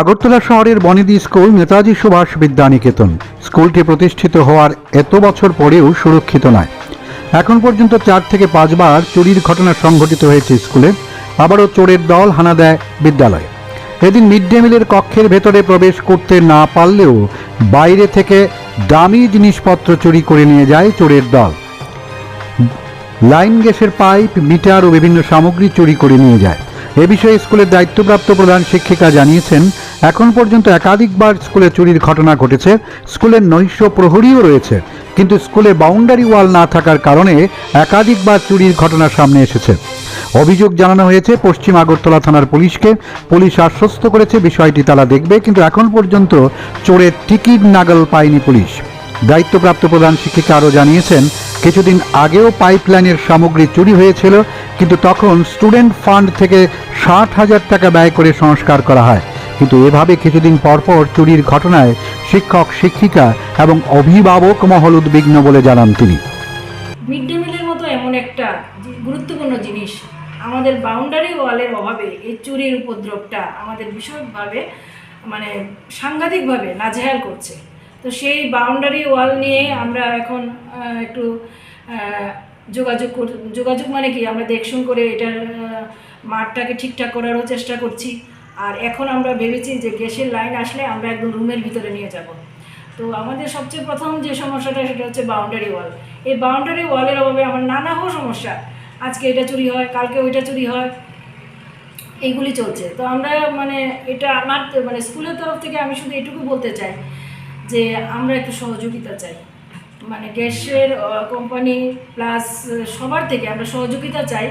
আগরতলা শহরের বনেদি স্কুল নেতাজি সুভাষ বিদ্যানিকেতন। স্কুলটি প্রতিষ্ঠিত হওয়ার এত বছর পরেও সুরক্ষিত নয়। এখন পর্যন্ত চার থেকে পাঁচবার চুরির ঘটনা সংঘটিত হয়েছে স্কুলে। আবারও চোরের দল হানা দেয় বিদ্যালয়ে। এদিন মিড ডে মিলের কক্ষের ভেতরে প্রবেশ করতে না পারলেও বাইরে থেকে দামি জিনিসপত্র চুরি করে নিয়ে যায় চোরের দল। লাইন গ্যাসের পাইপ, মিটার ও বিভিন্ন সামগ্রী চুরি করে নিয়ে যায়। এ বিষয়ে স্কুলের দায়িত্বপ্রাপ্ত প্রধান শিক্ষিকা জানিয়েছেন এখন পর্যন্ত একাধিকবার স্কুলে চুরির ঘটনা ঘটেছে। স্কুলের নৈশ প্রহরীও রয়েছে। কিন্তু স্কুলে বাউন্ডারি ওয়াল না থাকার কারণে একাধিকবার চুরির ঘটনা সামনে এসেছে। অভিযোগ জানানো হয়েছে, পশ্চিম আগরতলা থানার পুলিশকে। পুলিশ আশ্বস্ত করেছে, বিষয়টি তারা দেখবে, কিন্তু এখন পর্যন্ত চোরের টিকিট নাগাল পায়নি পুলিশ। দায়িত্বপ্রাপ্ত প্রধান শিক্ষিকা আরও জানিয়েছেন, কিছুদিন আগেও পাইপলাইনের সামগ্রী চুরি হয়েছিল, কিন্তু তখন স্টুডেন্ট ফান্ড থেকে ষাট হাজার টাকা ব্যয় করে সংস্কার করা হয়। কিন্তু এভাবে কিছুদিন পরপর চুরির ঘটনায় শিক্ষক, শিক্ষিকা এবং অভিভাবক মহল উদ্বিগ্ন বলে জানান তিনি। মিড ডে মিলের মতো এমন একটা গুরুত্বপূর্ণ জিনিস, আমাদের বাউন্ডারি ওয়ালের অভাবে এই চুরির উপদ্রবটা আমাদের ভীষণভাবে মানে সাংঘাতিকভাবে নাজেহাল করছে। তো সেই বাউন্ডারি ওয়াল নিয়ে আমরা এখন একটু যোগাযোগ যোগাযোগ মানে কি? আমরা দেখশুন করে এটার মাঠটাকে ঠিকঠাক করারও চেষ্টা করছি। আর এখন আমরা ভেবেছি যে গ্যাসের লাইন আসলে আমরা একদম রুমের ভিতরে নিয়ে যাব। তো আমাদের সবচেয়ে প্রথম যে সমস্যাটা সেটা হচ্ছে বাউন্ডারি ওয়াল এই বাউন্ডারি ওয়ালের অভাবে আমার নানা হো সমস্যা। আজকে এটা চুরি হয়, কালকে ওইটা চুরি হয়, এইগুলি চলছে। তো আমরা মানে এটা আমার মানে স্কুলের তরফ থেকে আমি শুধু এটুকু বলতে চাই যে আমরা একটু সহযোগিতা চাই। মানে গ্যাসের কোম্পানি প্লাস সবার থেকে আমরা সহযোগিতা চাই।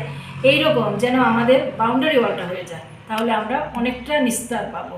এই রকম যেন আমাদের বাউন্ডারি ওয়ালটা হয়ে যায়। তাহলে আমরা অনেকটা নিস্তার পাবো।